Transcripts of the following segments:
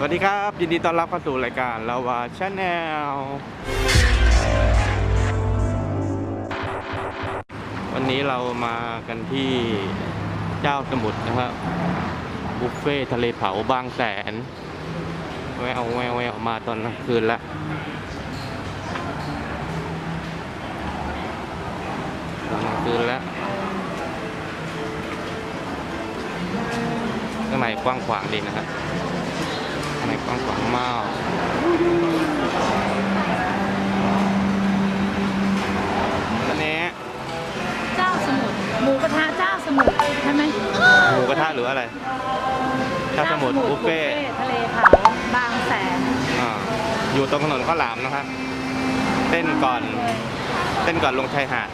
สวัสดีครับ ยินดีต้อนรับเข้าสู่รายการลาวาชาแนลวันนี้เรามากันที่เจ้าสมุทรนะครับบุฟเฟ่ทะเลเผาบางแสนแววแววแววมาตอนกลางคืนละตอนกลางคืนล้วข้างในกว้างขวางดีนะครับ ในกว้างขวางมากอันนี้เจ้าสมุทรหมูกระทะเจ้าสมุทรใช่ไหมหมูกระทะหรืออะไรเจ้าสมุทรบุฟเฟ่ต์ทะเลเผาบางแสนอ่าอยู่ตรงถนนข้าวหลามนะครับ เต้นก่อน เต้นก่อนลงชายหาด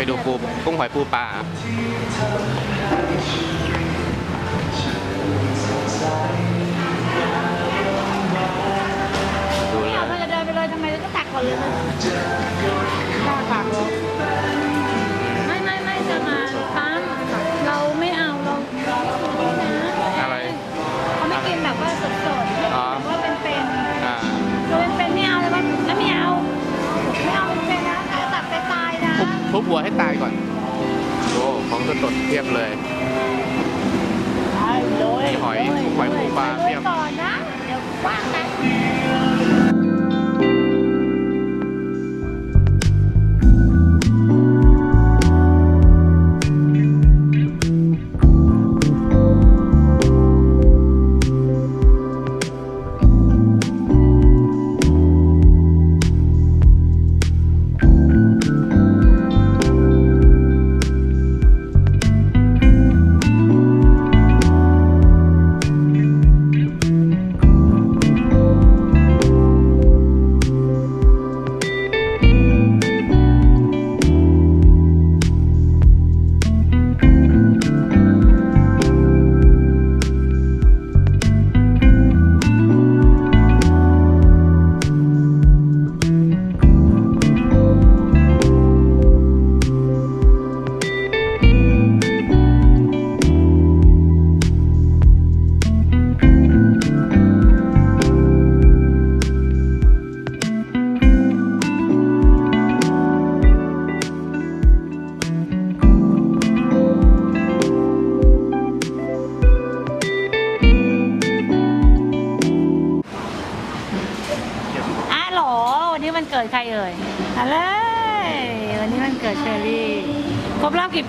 ไปดูปูกุ้งหอยปูปลาดูไม่เลเอายเราจะเดินไปเลยทำไมเราต้องตักก่อนเลยนะ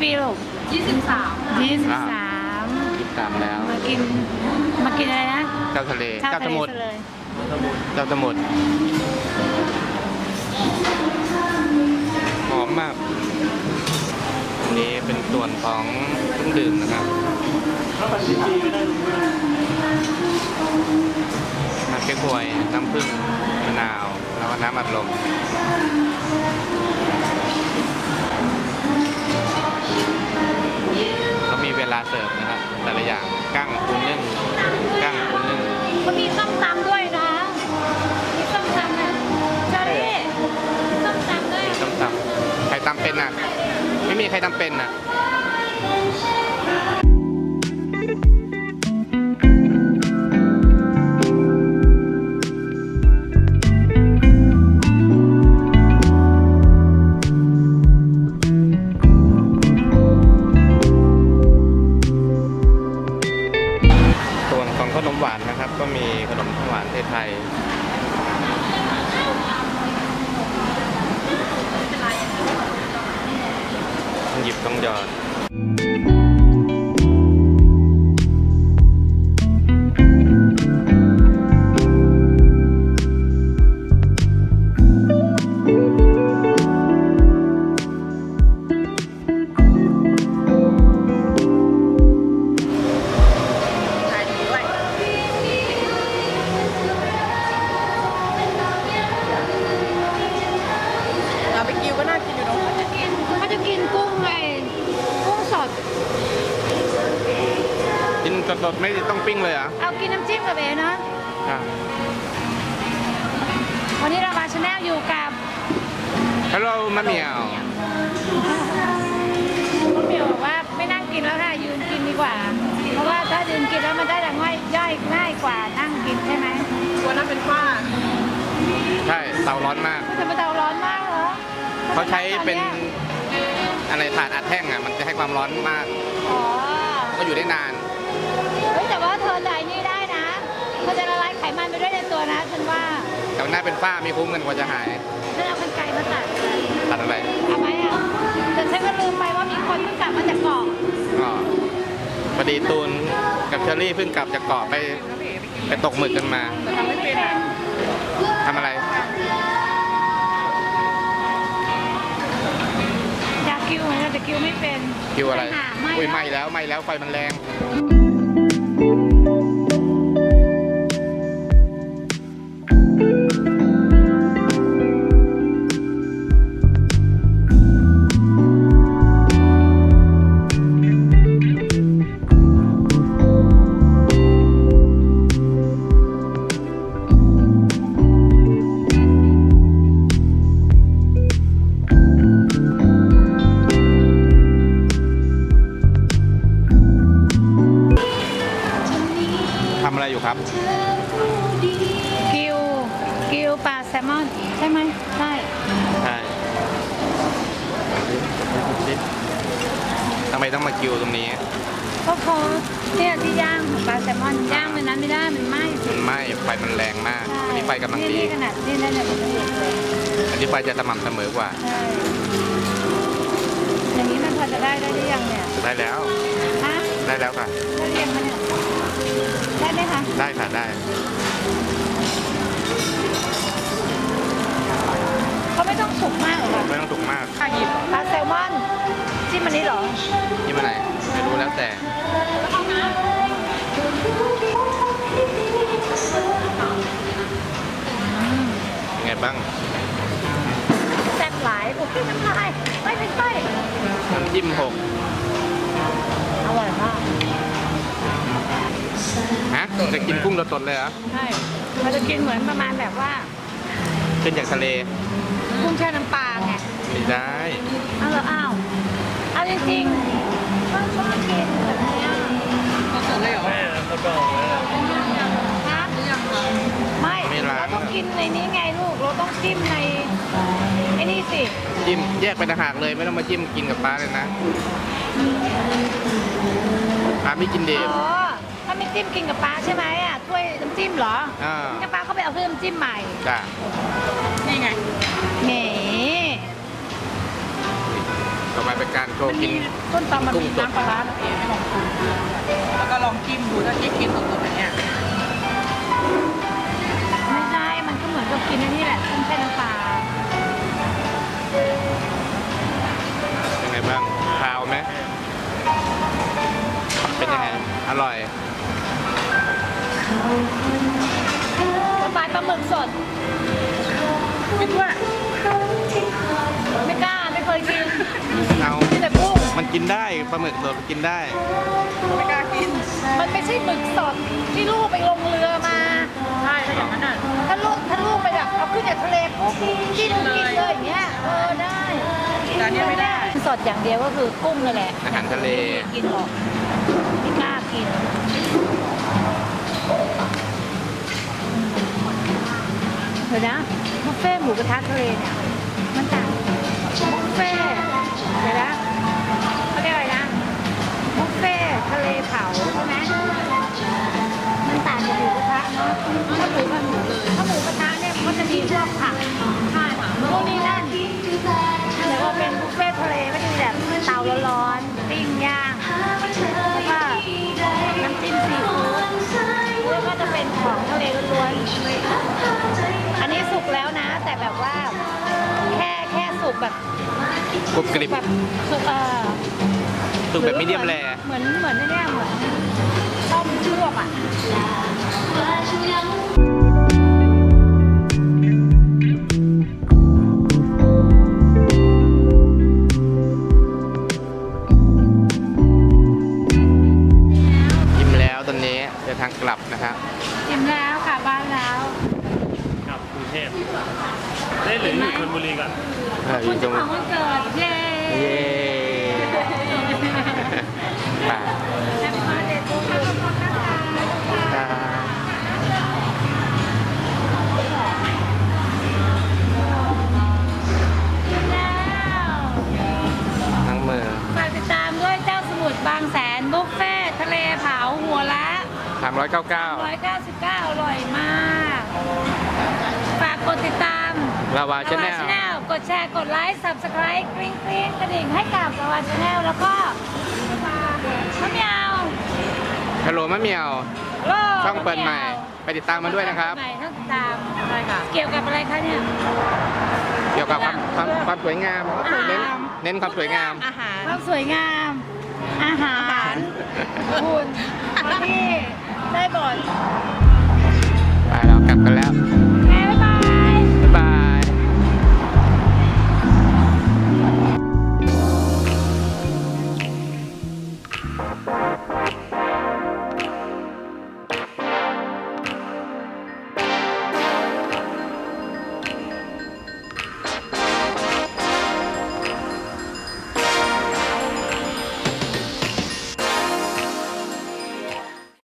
ครบรอบกี่ปีลูก23 23ยี่สิบสามแล้ว มากิน มากินอะไรนะ เจ้าทะเลข้าวเจ้าทะสเลมุทรซะเลยเจ้าสมุทรหอมมาก อันนี้เป็นส่วนของเครื่องดื่มนะครับ น้ำเก๊กฮวย น้ำผึ้งมะนาว แล้วก็น้ำอัดลม ลาเสิร์ฟนะครับแต่ละอย่างกั้งปูนึ่งกั้งปูนึ่งก็มีส้มตำด้วยนะมีส้มตำนะเชอรี่ส้มตำด้วยต้มตำใครตำเป็นอะ ไม่มีใครตำเป็นอะ หวานนะครับ ก็มีขนมหวานไทยหยิบต้องหยอด สดๆไม่ต้องปิ้งเลยเหรอะเอากินน้ำจิ้มกับเอ๋เนาะอะวันนี้เรามาชาแนลอยู่กับฮัลโหลมะเหมียวคุณเหมียวบอกว่าไม่นั่งกินแล้วค่ะ ยืนกินดีกว่า เพราะว่าถ้ายืนกินแล้วมันได้แต่ง่อยย่อยง่ายกว่านั่งกินใช่ไหมวันนั้นเป็นฝ้าใช่เตาร้อนมากแต่มันเตาร้อนมากเหรอเขาใช้เป็นอะไรถ่านอัดแท่งอะ มันจะให้ความร้อนมาก อ๋อ ก็อยู่ได้นาน เฮ้ยแต่ว่าเธอใจนี่ได้นะเธอจะละลายไขมันไปด้วยในตัวนะฉันว่าแต่หน้าเป็นฝ้ามีคุ้มกันกว่าจะหาย ฉันเอากันไกลมาตัดตัดอะไรเอาไหมอะแต่ฉันก็ลืมไปว่ามีคนเพิ่งกลับมาจากเกาะก็พอดีตูนกับเชอรี่เพิ่งกลับจากเกาะไปไปตกหมึกกันมาแต่ทำไม่เป็นอะทำอะไร อยากคิวเหมือนกันแต่คิวไม่เป็นคิวอะไรปหาไม่อุ้ยไหแล้วม้แล้วไหม้แล้วไฟมันแรง ครับ กิวกิวปลาแซลมอนใช่ไหมใช่ใช่ทำไมต้องมาคิวตรงนี้ ก็เพราะเนี่ยที่ย่างปลาแซลมอนย่างมันนั้นไม่ได้มันไหม้มันไหม้ไฟมันแรงมากอันนี้ไฟกำลังดีนี่ขนาดนี่นั่นเนี่ยมันละเอียดเลยอันนี้ไฟจะสม่ำเสมอกว่าใช่อย่างนี้มันพอจะได้ได้หรือยังเนี่ยได้แล้วฮะได้แล้วค่ะ ได้เรียงมันเนี่ยได้ไหมคะ ได้ค่ะได้เขาไม่ต้องสุกมากหรอกค่ะไม่ต้องถูกมากค่าหยิบปลาแซลมอนจิ้มอันนี้เหรอที่มันไหนไม่รู้แล้วแต่ยังไงบ้างแซ่บหลายโอ้ยน้ำลายไม่เป็นไส้น้ำจิ้มหกอร่อยมาก ฮะจะกินกุ้งสดๆเลยเหรอใช่มันจะกินเหมือนประมาณแบบว่า ขึ้นจากทะเลกุ้งแช่น้ำปลาไงไม่ได้ เอาเหรออ้าวเอาจริงๆชอบชอบกินแบบเนี้ยสดๆเลยเหรอฮะยังค่ะไม่ไม่ล้าง เราต้องกินในนี้ไงลูก เราต้องจิ้มในไอ้นี่สิจิ้มแยกไปต่างหากเลยไม่ต้องมาจิ้มกินกับปลาเลยนะปลาไม่กินเดอ๋บอถ้า ไม่จิ้มกินกับปลาใช่ไหมอะถ้วยน้ำจิ้มเหรออ่าน้ำปลาเขาไปเอาเครื่องน้ำจิ้มใหม่จ้ะนี่ไง แหมต่อไปเป็นการโชมันว์กิมีน ต้นตำมันกุ้งมีสดน้ำปลาร้านะเอ๋ไม่ลองชิมแล้วก็ลองจิ้มดูถ้าที่กินสด ไม่กล้าไม่เคยกินเอากินแต่กุ้งมันกินได้ปลาหมึกสดกินได้ ไม่กล้ากิน มันไม่ใช่หมึกสดที่ลูกไปลงเรือมาใช่ถ้าอย่างนั้นอะถ้าลูกถ้าลูกไปแบบเอาขึ้นจากทะเลปุ๊บจิ้มกินเลยอย่างเงี้ยเออได้แต่อันเนี้ยไม่ได้สดอย่างเดียวก็คือกุ้งนั่นแหละอาหารทะเลกินหรอกไม่กล้ากินเดี๋ยวนะ บุฟเฟ่หมูกระทะทะเลเนี่ยมันต่างบุฟเฟ่เดี๋ยวนะเขาเรียกอะไรนะบุฟเฟ่ทะเลเผาใช่ไหมมันต่างจากหมูกระทะเนาะถ้าหมูกระทะถ้าหมูกระทะเนี่ยมันก็จะมีพวกผักใช่ค่ะพวกนี้นั่นแต่ว่าเป็นบุฟเฟ่ทะเลก็จะมีแบบเตาร้อนๆปิ้งย่างแล้วก็น้ำจิ้มซีฟู้ด ก็จะเป็นของทะเลล้วนๆอันนี้สุกแล้วนะ แต่แบบว่าแค่แค่สุกแบบกรุบกริบแบบสุกเออสุกแบบมีเดียมแรเหมือนเหมือนไอ้เนี่ยเหมือนต้มลวกอะ ครับกินแล้วกลับบ้านแล้วกลับกรุงเทพได้หรืออยู่ชลบุรีก่อนเอออคุยู่ณตรเจ้างของวันเกิดเย้เย้ไป แฮป 399 199 อร่อยมาก ฝากกดติดตามลาวาชแนลชแนลกดแชร์ กดไลค์ subscribe กริ๊งกริ๊งกระดิ่งให้กับประวัติชแนลแล้วก็มะเหมียวฮัลโหลมะเหมียวโลช่องเปิดใหม่ ไปติดตามมันด้วยนะครับใหม่ต้องติดตามอะไรค่ะเกี่ยวกับอะไรคะเนี่ยเกี่ยวกับความความความสวยงามเน้นเน้นความสวยงามอาหารความสวยงาม อาหารคุณที่ ได้ก่อน ไปเรากลับกันแล้ว